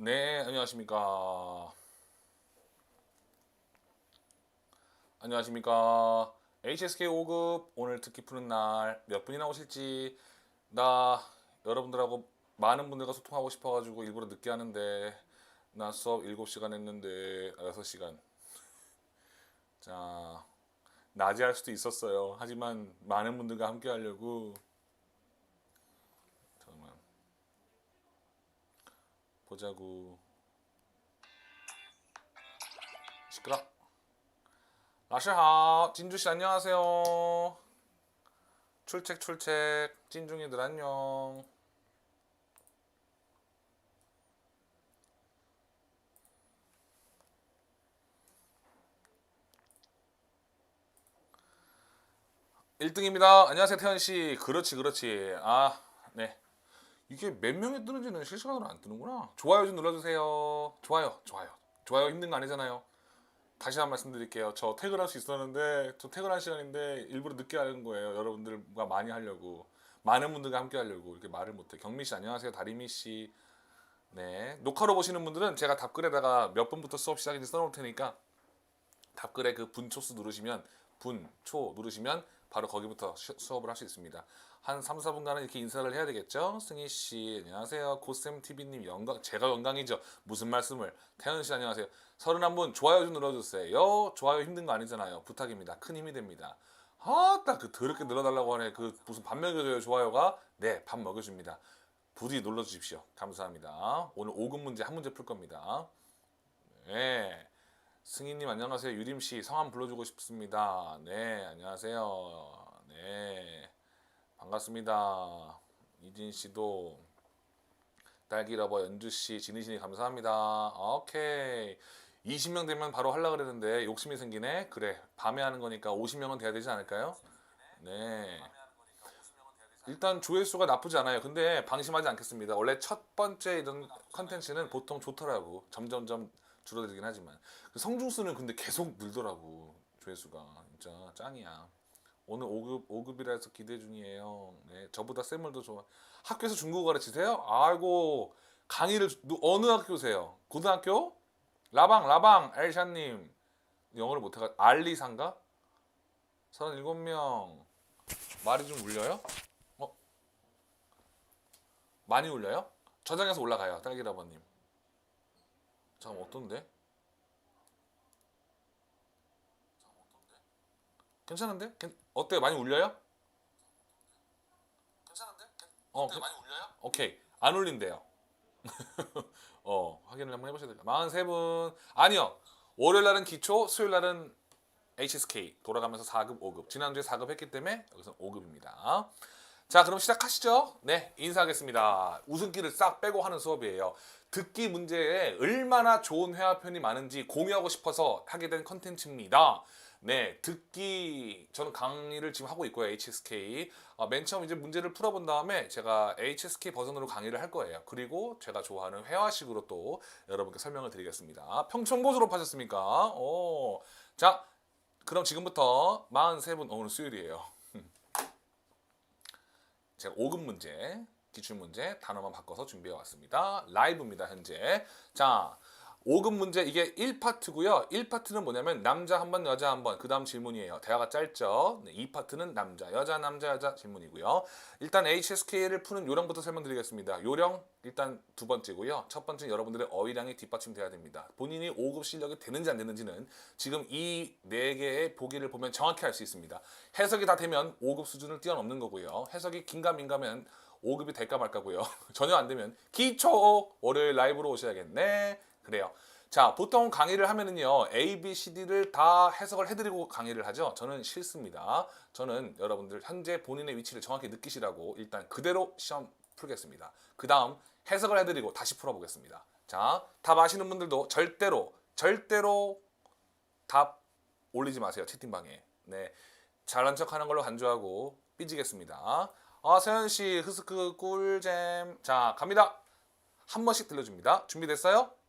네, 안녕하십니까. 안녕하십니까. HSK 5급 오늘 듣기 푸는 날 몇 분이나 오실지 나 여러분들하고 많은 분들과 소통하고 싶어가지고 일부러 늦게 하는데 나 수업 7시간 했는데 6시간 자 낮에 할 수도 있었어요 하지만 많은 분들과 함께 하려고 잠깐만 보자고 시끄러. 라시하 진주씨 안녕하세요. 출첵 출첵. 진중이들 안녕. 1등입니다. 안녕하세요 태현씨. 그렇지 그렇지. 아. 이게 몇 명이 뜨는지는 실시간으로 안 뜨는구나 좋아요 좀 눌러주세요 좋아요 좋아요 좋아요 힘든 거 아니잖아요 다시 한 번 말씀드릴게요. 저 퇴근할 수 있었는데 저 퇴근할 시간인데 일부러 늦게 하는 거예요. 여러분들과 많이 하려고 많은 분들과 함께 하려고 이렇게 말을 못해. 경미 씨 안녕하세요. 다리미 씨. 네 녹화로 보시는 분들은 제가 답글에다가 몇 분부터 수업 시작인지 써놓을 테니까 답글에 그 분초수 누르시면 분초 누르시면 바로 거기부터 시- 수업을 할 수 있습니다. 한 3, 4분간은 이렇게 인사를 해야 되겠죠? 승희 씨, 안녕하세요. 고쌤 TV님 영광, 제가 영광이죠. 무슨 말씀을? 태연 씨 안녕하세요. 31분 좋아요 좀 눌러주세요. 좋아요 힘든 거 아니잖아요. 부탁입니다. 큰 힘이 됩니다. 아따 그 더럽게 늘어달라고 하네. 그 무슨 밥 먹여줘요 좋아요가? 네, 밥 먹여줍니다. 부디 눌러주십시오. 감사합니다. 오늘 5급 문제 한 문제 풀 겁니다. 네. 승희님 안녕하세요. 유림 씨 성함 불러주고 싶습니다. 네, 안녕하세요. 네, 반갑습니다. 이진 씨도 딸기 러버 연주 씨, 지니 씨니 감사합니다. 오케이. 20명 되면 바로 하려 그랬는데 욕심이 생기네. 그래, 밤에 하는 거니까 50명은 돼야 되지 않을까요? 네. 일단 조회수가 나쁘지 않아요. 근데 방심하지 않겠습니다. 원래 첫 번째 이런 컨텐츠는 보통 좋더라고. 점점점 줄어들긴 하지만 그 성중수는 근데 계속 늘더라고 조회수가 진짜 짱이야. 오늘 5급 5급이라 해서 기대 중이에요. 네, 저보다 쌤을도 좋아. 학교에서 중국어 가르치세요? 아이고 강의를 누- 어느 학교세요? 고등학교? 라방 라방 엘샤님 영어를 못해가 알리상가? 37명 말이 좀 울려요? 어? 많이 울려요? 저장해서 올라가요 딸기라버님 잠깐 어떤데? 괜찮은데? 괜- 어때요? 많이 울려요? 괜찮은데? 어, 어때요? 많이 울려요? 오케이 안 울린대요. 어 확인을 한번 해보셔야 돼요. 43분 아니요 월요일 날은 기초, 수요일 날은 HSK 돌아가면서 4급, 5급 지난주에 4급 했기 때문에 여기서 5급입니다. 자 그럼 시작하시죠. 네 인사하겠습니다. 웃음기를 싹 빼고 하는 수업이에요. 듣기 문제에 얼마나 좋은 회화편이 많은지 공유하고 싶어서 하게 된 컨텐츠입니다. 네, 듣기 저는 강의를 지금 하고 있고요. HSK. 어, 맨 처음 이제 문제를 풀어본 다음에 제가 HSK 버전으로 강의를 할 거예요. 그리고 제가 좋아하는 회화식으로 또 여러분께 설명을 드리겠습니다. 평촌고 졸업하셨습니까? 오, 자, 그럼 지금부터 43분 어, 오늘 수요일이에요. 제가 5급 문제, 기출 문제 단어만 바꿔서 준비해 왔습니다. 라이브입니다, 현재. 자, 5급 문제 이게 1파트고요. 1파트는 뭐냐면 남자 한 번, 여자 한 번. 그다음 질문이에요. 대화가 짧죠. 네, 2파트는 남자, 여자, 남자, 여자 질문이고요. 일단 HSK를 푸는 요령부터 설명드리겠습니다. 요령 일단 두 번째고요. 첫 번째는 여러분들의 어휘량이 뒷받침돼야 됩니다. 본인이 5급 실력이 되는지 안 되는지는 지금 이 네 개의 보기를 보면 정확히 알 수 있습니다. 해석이 다 되면 5급 수준을 뛰어넘는 거고요. 해석이 긴가민가면 5급이 될까 말까고요. 전혀 안 되면 기초 월요일 라이브로 오셔야겠네. 그래요. 자, 보통 강의를 하면은요, A, B, C, D를 다 해석을 해드리고 강의를 하죠. 저는 싫습니다. 저는 여러분들 현재 본인의 위치를 정확히 느끼시라고 일단 그대로 시험 풀겠습니다. 그 다음 해석을 해드리고 다시 풀어보겠습니다. 자, 답 아시는 분들도 절대로, 절대로 답 올리지 마세요. 채팅방에. 네. 잘난 척 하는 걸로 간주하고 삐지겠습니다. 아, 세현 씨, 흐스크 꿀잼. 자, 갑니다. 한 번씩 들려줍니다. 준비됐어요?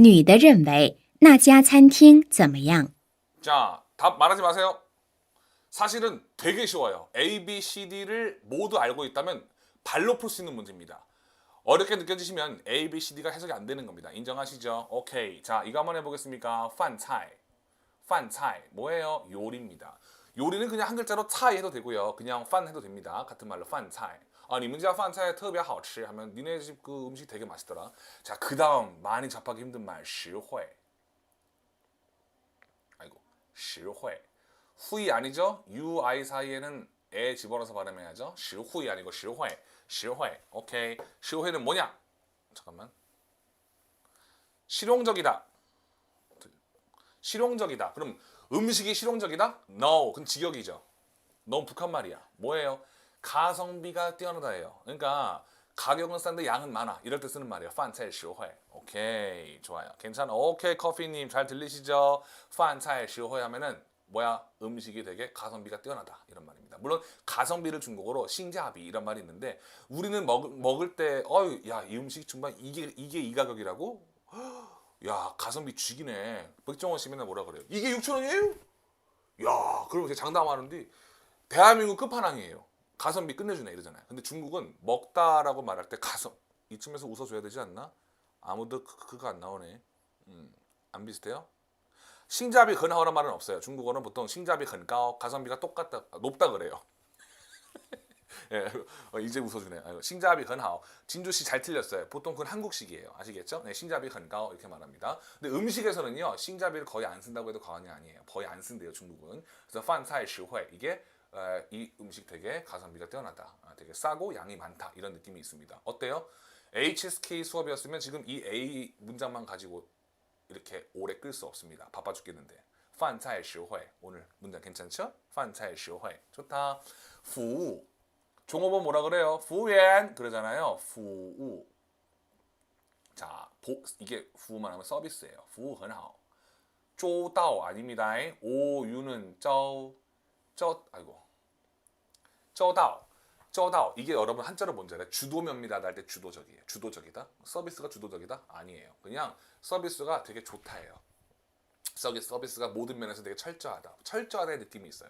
女的认为那家餐厅怎么样？ 자, 답 말하지 마세요. 사실은 되게 쉬워요. A, B, C, D를 모두 알고 있다면 발로 풀 수 있는 문제입니다. 어렵게 느껴지시면 A, B, C, D가 해석이 안 되는 겁니다. 인정하시죠? 오케이. 자, 이거 한번 해보겠습니까? 饭菜. 饭菜 뭐예요? 요리입니다. 요리는 그냥 한 글자로 차이 해도 되고요. 그냥 판 해도 됩니다. 같은 말로 饭菜. 아, 니 문자 판차에 특별 好吃. 하면 니네 집 그 음식 되게 맛있더라. 자, 그다음 많이 접하기 힘든 말 실회. 아이고. 실회. 후이 아니죠? u i 사이에는 에 집어넣어서 발음해야죠. 실후이 아니고 실회. 실회. 오케이. 실회는 뭐냐? 잠깐만. 실용적이다. 실용적이다. 그럼 음식이 실용적이다? No. 그럼 직역이죠. 너무 북한 말이야. 뭐예요? 가성비가 뛰어나다예요. 그러니까 가격은 싼데 양은 많아. 이럴 때 쓰는 말이에요. 판차의 쇼회. 오케이. 좋아요. 괜찮아. 오케이. 커피님 잘 들리시죠? 판차의 쇼회 하면은 뭐야? 음식이 되게 가성비가 뛰어나다. 이런 말입니다. 물론 가성비를 중국어로 싱자비 이런 말이 있는데 우리는 먹, 먹을 때 어유 야, 이 음식 정말 이게 이게 이 가격이라고? 야, 가성비 죽이네. 백종원 시민은 뭐라 그래요? 이게 6천 원이에요? 야, 그리고 제가 장담하는데 대한민국 끝판왕이에요. 가성비 끝내주네 이러잖아요. 근데 중국은 먹다라고 말할 때 가성 이쯤에서 웃어줘야 되지 않나? 아무도 그- 그거 안 나오네. 음, 안 비슷해요? 싱자비 근하오란 말은 없어요. 중국어는 보통 싱자비 근가오 가성비가 똑같다 아, 높다 그래요. 예, 어, 이제 웃어주네. 아이고, 싱자비 근하오. 진주 씨 잘 틀렸어요. 보통 그건 한국식이에요. 아시겠죠? 네, 싱자비 근가오 이렇게 말합니다. 근데 음식에서는요, 싱자비를 거의 안 쓴다고 해도 과언이 아니에요. 거의 안 쓴대요, 중국은. 그래서 판차이 시회 이게 어, 이 음식 되게 가성비가 뛰어나다. 아, 되게 싸고 양이 많다. 이런 느낌이 있습니다. 어때요? HSK 수업이었으면 지금 이 A 문장만 가지고 이렇게 오래 끌 수 없습니다. 바빠 죽겠는데. 饭菜实惠 오늘 문장 괜찮죠? 饭菜实惠 좋다. 服务 종업원 뭐라 그래요? 服务员 그러잖아요. 服务 자, 보, 이게 服务만 하면 서비스예요. 服务很好. 周到 아닙니다. 오유는 周 저 아이고 저다오 저다오 이게 여러분 한자로 뭔지 알아요? 주도면밀하다 할 때 주도적이에요. 주도적이다? 서비스가 주도적이다? 아니에요. 그냥 서비스가 되게 좋다예요. 서비스, 서비스가 모든 면에서 되게 철저하다. 철저하다의 느낌이 있어요.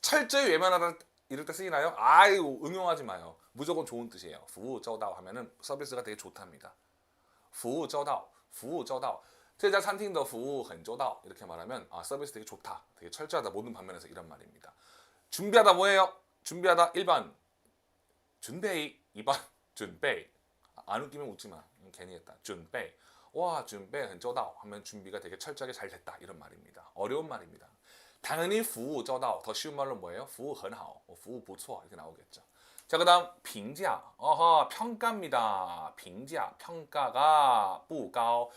철저히 외면하다 이럴 때 쓰이나요? 아유 응용하지 마요. 무조건 좋은 뜻이에요. 후 저다오 하면은 서비스가 되게 좋답니다. 후 저다오 후 저다오 这家餐厅的服务很周到 이렇게 말하면 아 서비스 되게 좋다, 되게 철저하다 모든 방면에서 이런 말입니다. 준비하다 뭐예요? 준비하다 1번 준비 2번 준비 안 웃기면 웃지 마 음, 괜히 했다 준비 와 준비 很周到 하면 준비가 되게 철저하게 잘 됐다 이런 말입니다. 어려운 말입니다. 당연히 服务周到더 쉬운 말로 뭐예요? 服务很好, 服务不错 이렇게 나오겠죠. 자 그다음评价 어허 평가입니다. 评价 평가가 不高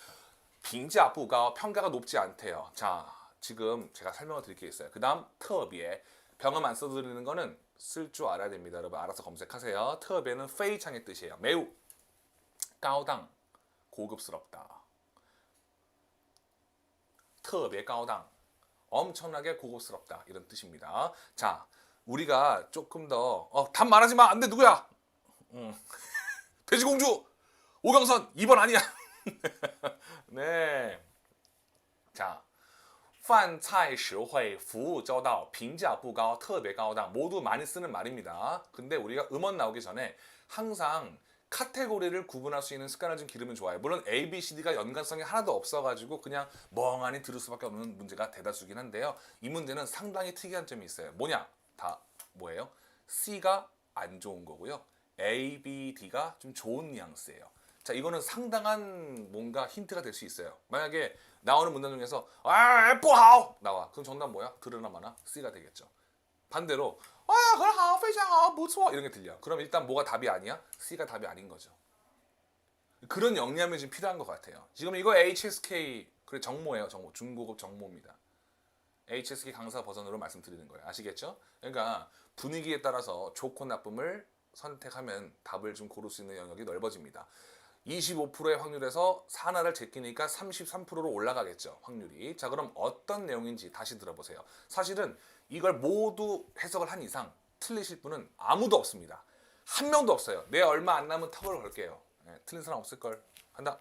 评价 부가 평가가 높지 않대요. 자, 지금 제가 설명을 드릴 게 있어요. 그 다음 터비에 병음 안 써드리는 거는 쓸 줄 알아야 됩니다. 여러분 알아서 검색하세요. 터비에는 페이창의 뜻이에요. 매우 까오당 고급스럽다. 터비에 까오당 엄청나게 고급스럽다 이런 뜻입니다. 자, 우리가 조금 더 어, 답 말하지 마. 안 돼 누구야? 음. 돼지공주 오경선! 2번 아니야. 네. 자. 饭菜实惠,服务周到,评价不高,特别高档 모두 많이 쓰는 말입니다. 근데 우리가 음원 나오기 전에 항상 카테고리를 구분할 수 있는 습관을 좀 기르면 좋아요. 물론 A, B, C, D가 연관성이 하나도 없어가지고 그냥 멍하니 들을 수밖에 없는 문제가 대다수긴 한데요. 이 문제는 상당히 특이한 점이 있어요. 뭐냐? 다 뭐예요? C가 안 좋은 거고요. A, B, D가 좀 좋은 뉘앙스예요. 자 이거는 상당한 뭔가 힌트가 될 수 있어요. 만약에 나오는 문장 중에서 아 에포하오 나와 그럼 정답 뭐야? 그러나 마나 C가 되겠죠. 반대로 아 그럼 하우 페이하오 무서워 이런 게 들려. 그럼 일단 뭐가 답이 아니야? C가 답이 아닌 거죠. 그런 역량이 좀 필요한 것 같아요. 지금 이거 HSK 그래 정모예요 정모 중고급 정모입니다. HSK 강사 버전으로 말씀드리는 거예요. 아시겠죠? 그러니까 분위기에 따라서 좋고 나쁨을 선택하면 답을 좀 고를 수 있는 영역이 넓어집니다. 25%의 확률에서 하나를 제끼니까 33%로 올라가겠죠. 확률이. 자, 그럼 어떤 내용인지 다시 들어보세요. 사실은 이걸 모두 해석을 한 이상 틀리실 분은 아무도 없습니다. 한 명도 없어요. 내 얼마 안 남은 턱을 걸게요. 예, 틀린 사람 없을 걸. 간다.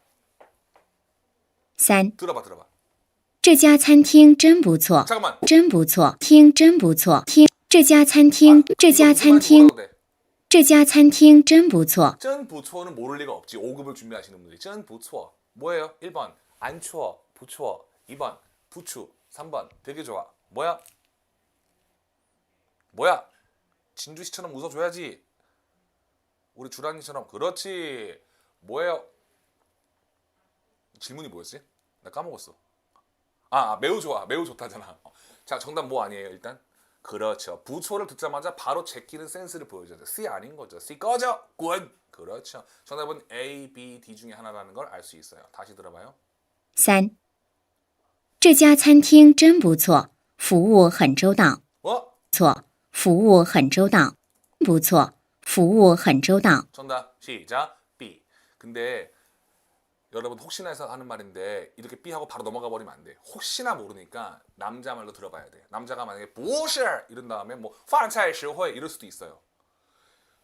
三， 들어봐, 들어봐. 这家餐厅真不错， 잠깐만. 真不错，厅真不错，厅这家餐厅，这 이거 家 무슨 餐 말인지 厅， 몰라도 돼. 这家餐厅真不错。 쩐 부추어는 모를 리가 없지. 5급을 준비하시는 분들이. 쩐 부추어. 뭐예요? 1번 안 추워, 부추어. 2번 부추. 3번 되게 좋아. 뭐야? 뭐야? 진주씨처럼 웃어줘야지. 우리 주란이처럼 그렇지. 뭐예요? 질문이 뭐였지? 나 까먹었어. 아, 아, 매우 좋아. 매우 좋다잖아. 자, 정답 뭐 아니에요, 일단? 그렇죠. 부초를 듣자마자 바로 제끼는 센스를 보여줘야 돼. C 아닌 거죠. C 꺼져. 滚. 그렇죠. 정답은 A, B, D 중에 하나라는 걸 알 수 있어요. 다시 들어봐요. 三，这家餐厅真不错，服务很周到。 어? 错，服务很周到。不错，服务很周到。 정답 시작. B. 근데 여러분 혹시나 해서 하는 말인데 이렇게 B 하고 바로 넘어가 버리면 안 돼. 혹시나 모르니까 남자 말로 들어봐야 돼. 남자가 만약에 不是 이런 다음에 뭐饭菜实惠 이럴 수도 있어요.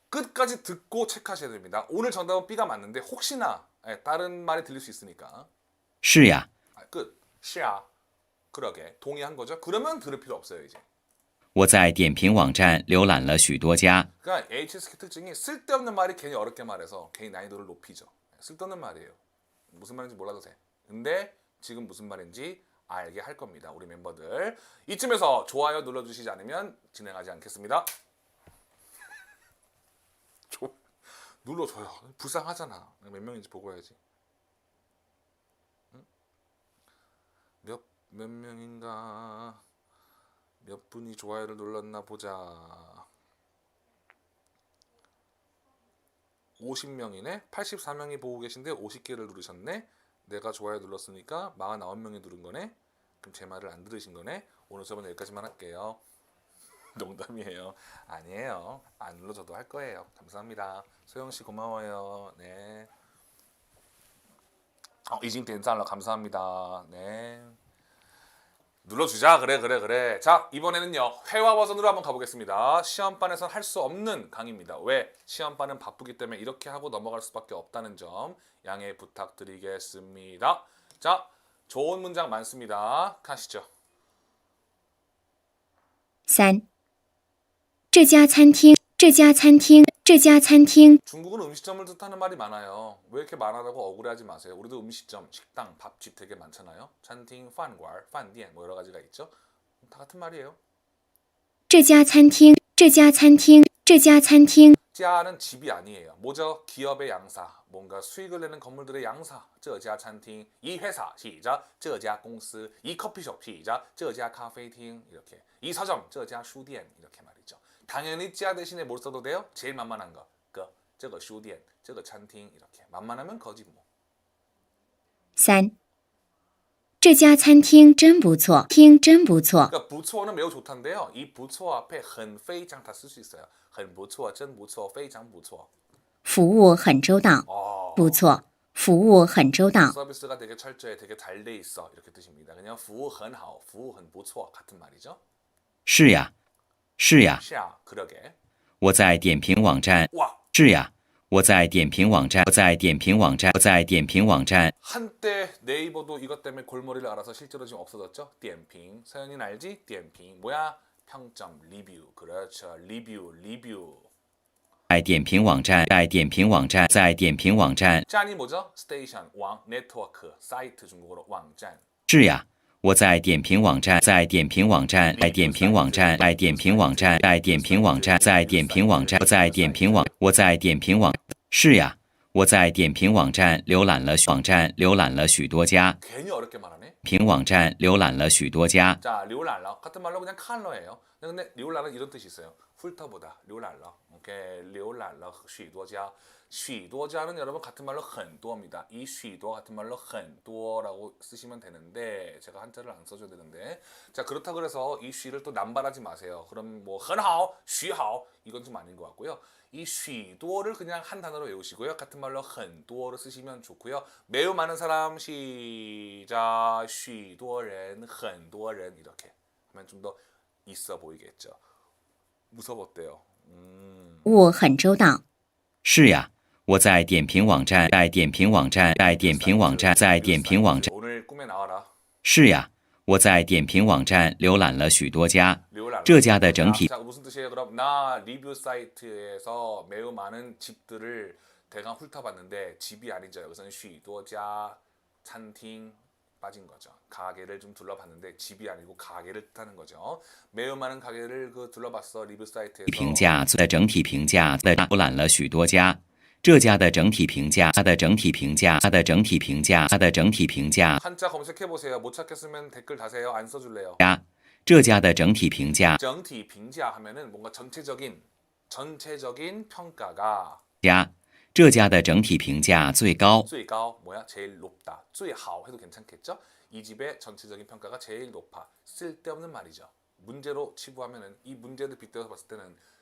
끝까지 듣고 체크하셔야 됩니다. 오늘 정답은 B가 맞는데 혹시나 예, 다른 말이 들릴 수 있으니까 是呀， 아, 끝. 시야. 그러게 동의한 거죠. 그러면 들을 필요 없어요 이제. 我在点评网站浏览了许多家， 그러니까 HSK 특징이 쓸데없는 말이 괜히 어렵게 말해서 괜히 난이도를 높이죠. 쓸데없는 말이에요. 무슨 말인지 몰라도 돼. 근데 지금 무슨 말인지 알게 할 겁니다. 우리 멤버들. 이쯤에서 좋아요 눌러주시지 않으면 진행하지 않겠습니다. 조, 눌러줘요. 불쌍하잖아. 몇 명인지 보고 해야지. 응? 몇, 몇 명인가. 몇 분이 좋아요를 눌렀나 보자. 50명이네. 84명이 보고 계신데 50개를 누르셨네. 내가 좋아요 눌렀으니까 49명이 누른 거네. 그럼 제 말을 안 들으신 거네. 오늘 수업은 여기까지만 할게요. 농담이에요. 아니에요. 안 눌러줘도 할 거예요. 감사합니다. 소영 씨 고마워요. 네. 어, 이징 댄살러 감사합니다. 네. 눌러주자 그래 그래 그래 자 이번에는요 회화 버전으로 한번 가보겠습니다 시험반에선 할 수 없는 강의입니다 왜 시험반은 바쁘기 때문에 이렇게 하고 넘어갈 수밖에 없다는 점 양해 부탁드리겠습니다 자 좋은 문장 많습니다 가시죠 三，这家餐厅， 这家餐厅，这家餐厅 중국은 음식점을 뜻하는 말이 많아요 왜 이렇게 많아라고 억울해하지 마세요 우리도 음식점 식당 밥집 되게 많잖아요 찬팅 판관 판디엔 뭐 여러 가지가 있죠 다 같은 말이에요 这家餐厅，这家餐厅，这家餐厅 자는 집이 아니에요. 뭐죠? 기업의 양사, 뭔가 수익을 내는 건물들의 양사. 这家餐厅, 이 회사 시작. 这家公司, 이 커피숍 시작. 这家咖啡厅 이렇게. 이 서점, 这家书店 이렇게 말이죠. 당연히 자 대신에 뭘 써도 돼요? 제일 만만한 거. 그, 这个书店,这个餐厅 이렇게. 만만하면 거짓 뭐. 三，这家餐厅真不错，厅真不错。 그러니까 부초는 매우 좋단데요. 이 부초 앞에 很非常 다 쓸 수 있어요. 很不错,真不错,非常不错.服务很周到， 어. 不错，服务很周到。 서비스가 되게 철저해, 되게 잘 돼 있어 이렇게 뜻입니다. 그냥 服务很好,服务很不错 같은 말이죠. 是呀， 是呀， 샤 그러게. 我在点评网站， 와 是呀，我在点评网站，我在点评网站，我在点评网站 한때 네이버도 이것 때문에 골머리를 알아서 실제로 지금 없어졌죠. điểm评 서연이는 알지? điểm评 뭐야? 평점 리뷰 그렇죠. 리뷰 리뷰. 在点评网站，在点评网站，在点评网站， 짠이 뭐죠? 스테이션 왕 네트워크 사이트 중국어로 왕짠. 是呀， 我在点评网站，在点评网站，在点评网站，在点评网站，在点评网站，在点评网站，我在点评网，我在点评网，是呀，我在点评网站浏览了网站浏览了许多家， 괜히 어렵게 말하네. 评网站浏览了许多家， 자, 리올랄러 같은 말로 그냥 컬러예요. 근데 리올랄러 이런 뜻이 있어요. 훑어보다 리올랄러. 오케이, 리올랄러 许多家. 쉬도자는 여러분 같은 말로 很多입니다. 이 쉬도 같은 말로 很多라고 쓰시면 되는데 제가 한자를 안 써줘야 되는데 자 그렇다 그래서 이 쉬를 또 남발하지 마세요. 그럼 뭐 很好, 쉬好 이건 좀 아닌 것 같고요. 이 쉬도를 그냥 한 단어로 외우시고요. 같은 말로 很多를 쓰시면 좋고요. 매우 많은 사람 시작 许多人很多人 이렇게 하면 좀 더 있어 보이겠죠. 무서웠대요. 음. 我很周到。是呀， 我在点评网站在点评网站在点评网站在点评网站。是呀，我在点评网站浏览了许多家。这家的整体评价的整体评价的浏览了许多家。这家的整体评价，它的整体评价，它的整体评价，它的整体评价 한자 검색해 보세요. 못 찾겠으면 댓글 다세요. 안 써줄래요. 家，这家的整体评价 整体 评价 하면은 뭔가 전체적인 전체적인 평가가 家，这家的整体评价最高。 最高 뭐야? 제일 높다. 最好 해도 괜찮겠죠? 이 집의 전체적인 평가가 제일 높아. 쓸데없는 말이죠. 문제로 치부하면은 이 문제를 빗대서 봤을 때는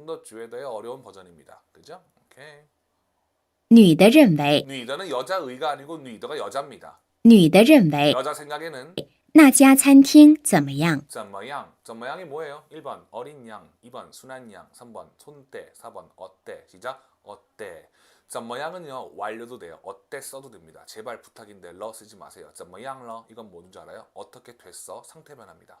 좀더 觉得의 어려운 버전입니다. 그죠? 오케이. 女的认为， 뉘더는 여자의가 아니고 뉘더가 여자입니다. 女的认为 여자 생각에는 那家餐厅怎么样？ 怎么样? 怎么样이 뭐예요? 1번 어린 양, 2번 순한 양, 3번 손대, 4번 어때? 시작 어때? 怎么样은요 완료도 돼요. 어때 써도 됩니다. 제발 부탁인데 러 쓰지 마세요. 怎么样了 이건 뭔지 알아요? 어떻게 됐어? 상태 변합니다.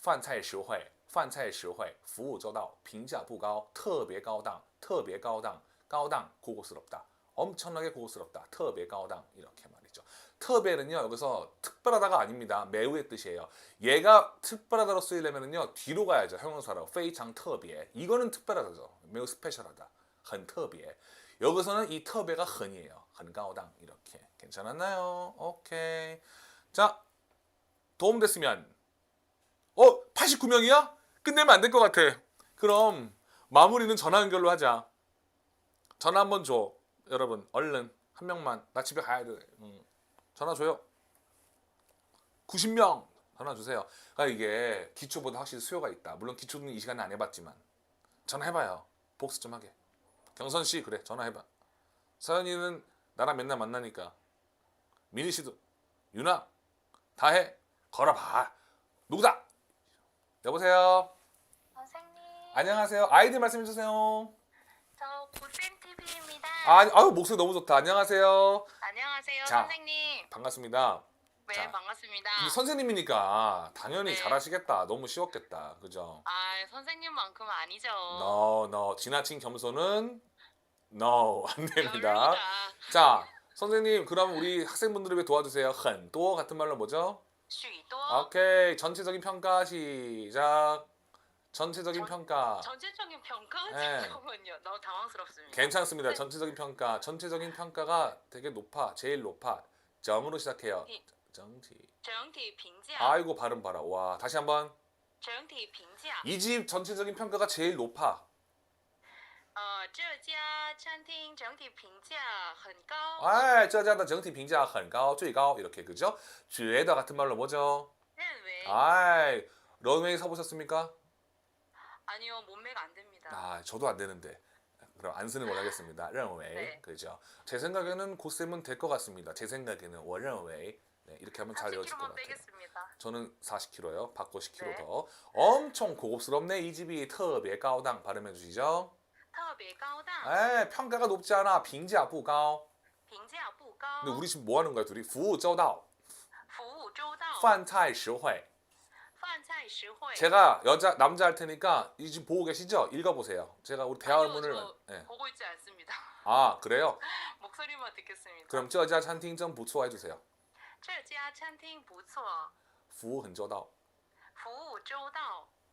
饭菜实惠,饭菜实惠,服务周到,评价不高,特别高档,特别高档,高档 고급스럽다. 엄청나게 고급스럽다. 特别高档 이렇게 말이죠. 특별은요 여기서 특별하다가 아닙니다. 매우의 뜻이에요. 얘가 특별하다로 쓰이려면은요 뒤로 가야죠. 형용사로 非常特别 이거는 특별하다죠. 매우 스페셜하다. 很特别 여기서는 이特别가 很이에요. 很高档 이렇게 괜찮았나요? 오케이. 자 도움 됐으면 어 89명이야? 끝내면 안 될 것 같아. 그럼 마무리는 전화 연결로 하자. 전화 한번 줘. 여러분 얼른 한 명만 나 집에 가야 돼. 응. 전화 줘요. 90명 전화 주세요. 그러니까 이게 기초보다 확실히 수요가 있다. 물론 기초는 이 시간에 안 해봤지만 전화해봐요. 복수 좀 하게. 경선 씨 그래 전화해봐. 서연이는 나랑 맨날 만나니까 민희 씨도 유나 다 해. 걸어봐. 누구다? 여보세요. 선생님, 안녕하세요. 아이디 말씀해 주세요. 저 고쌤 TV입니다. 아, 아유 목소리 너무 좋다. 안녕하세요. 안녕하세요, 자. 선생님. 반갑습니다. 네, 자. 반갑습니다. 근데 선생님이니까 당연히 네. 잘하시겠다. 너무 쉬웠겠다. 그죠? 아, 선생님만큼 은 아니죠. No, no. 지나친 겸손은 no 안 됩니다. 별로입니다. 자, 선생님 그럼 우리 학생분들을 위해 도와주세요. 很多 같은 말로 뭐죠? 许多 오케이. 전체적인 평가 시작. 전체적인 전- 평가. 전체적인 평가? 네. 잠깐만요. 너무 당황스럽습니다. 괜찮습니다. 네. 전체적인 평가. 전체적인 평가가 되게 높아. 제일 높아. 점으로 시작해요. 이- 정치. 整体评价 아이고 발음 봐라. 와, 다시 한번. 整体评价 이 집 전체적인 평가가 제일 높아. 呃，这家餐厅整体评价很高。 아, 这家的整体评价很高,最高 이렇게 그죠? 觉得 같은 말로 뭐죠? 认为 아, 런웨이 서보셨습니까? 아니요, 몸매가 안 됩니다. 아, 저도 안 되는데. 그럼 안 쓰는 걸로 하겠습니다. 认为 네. 그죠? 제 생각에는 고쌤은 될 것 같습니다. 제 생각에는 我认为 네, 이렇게 하면 잘 외워질 것 40kg만 같아요. 빼겠습니다. 저는 40kg요. 받고 10kg 네. 더. 엄청 고급스럽네. 이 집이 特别高档 발음해 주시죠. 特别高档， 에 평가가 높지 않아. 评价不高.评价不高， 근데 우리 지금 뭐 하는 거야, 둘이? 服务周到.服务周到，饭菜实惠.饭菜实惠。 제가 여자 남자 할 테니까 이 지금 보고 계시죠? 읽어 보세요. 제가 우리 대화문을 아니요, 저 예. 보고 있지 않습니다. 아, 그래요? 목소리만 듣겠습니다. 그럼 这家餐厅真不错해 주세요. 这家餐厅不错，服务很周到.服务周到。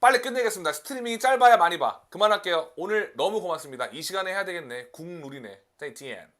빨리 끝내겠습니다. 스트리밍이 짧아야 많이 봐. 그만할게요. 오늘 너무 고맙습니다. 이 시간에 해야 되겠네. 국룰이네. 再见.